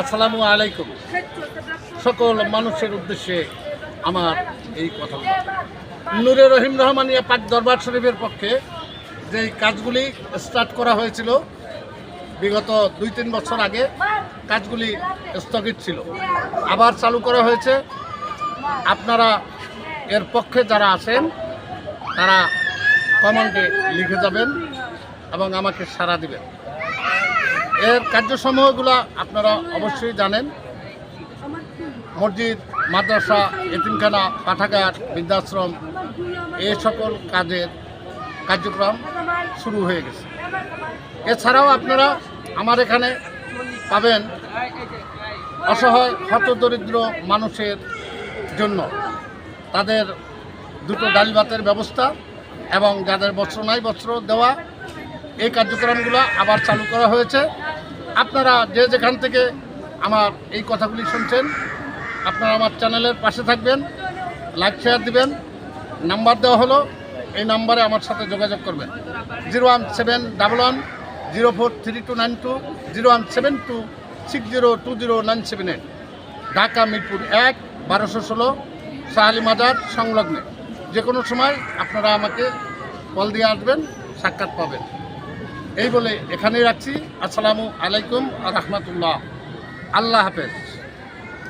আসসালামু আলাইকুম। সকল মানুষের উদ্দেশ্যে আমার এই কথা। নুরে রহিম রহমানিয়া পাক দরবার শরীফের পক্ষে যেই কাজগুলি স্টার্ট করা হয়েছিল, বিগত দুই তিন বছর আগে কাজগুলি স্থগিত ছিল। আবার চালু করা হয়েছে। আপনারা এর পক্ষে যারা আছেন, তারা কমেন্টে লিখে যাবেন এবং আমাকে সাড়া দিবেন। এর কার্যসমূহগুলো আপনারা অবশ্যই জানেন। মসজিদ, মাদ্রাসা, এতিমখানা, পাঠাগার, বৃদ্ধাশ্রম এই সকল কাজের কার্যক্রম শুরু হয়ে গেছে। এছাড়াও আপনারা আমার এখানে পাবেন অসহায়, হতদরিদ্র মানুষের জন্য তাদের দুটো ডাল ভাতের ব্যবস্থা এবং যাদের বস্ত্র নাই বস্ত্র দেওয়া, এই কার্যক্রমগুলো আবার চালু করা হয়েছে। আপনারা যে যেখান থেকে আমার এই কথাগুলি শুনছেন, আপনারা আমার চ্যানেলের পাশে থাকবেন, লাইক, শেয়ার দিবেন। নাম্বার দেওয়া হলো, এই নাম্বারে আমার সাথে যোগাযোগ করবেন। Zero one seven double one zero four three two nine two, zero one seven two six zero two zero nine seven eight. Dhaka Mirpur এক, বারোশো ষোলো, শাহালি মাজার সংলগ্নে। যে কোনো সময় আপনারা আমাকে কল দিয়ে আসবেন, সাক্ষাৎ পাবেন। এই বলে এখানেই রাখছি। আসসালামু আলাইকুম রহমতুল্লাহ। আল্লাহ হাফেজ।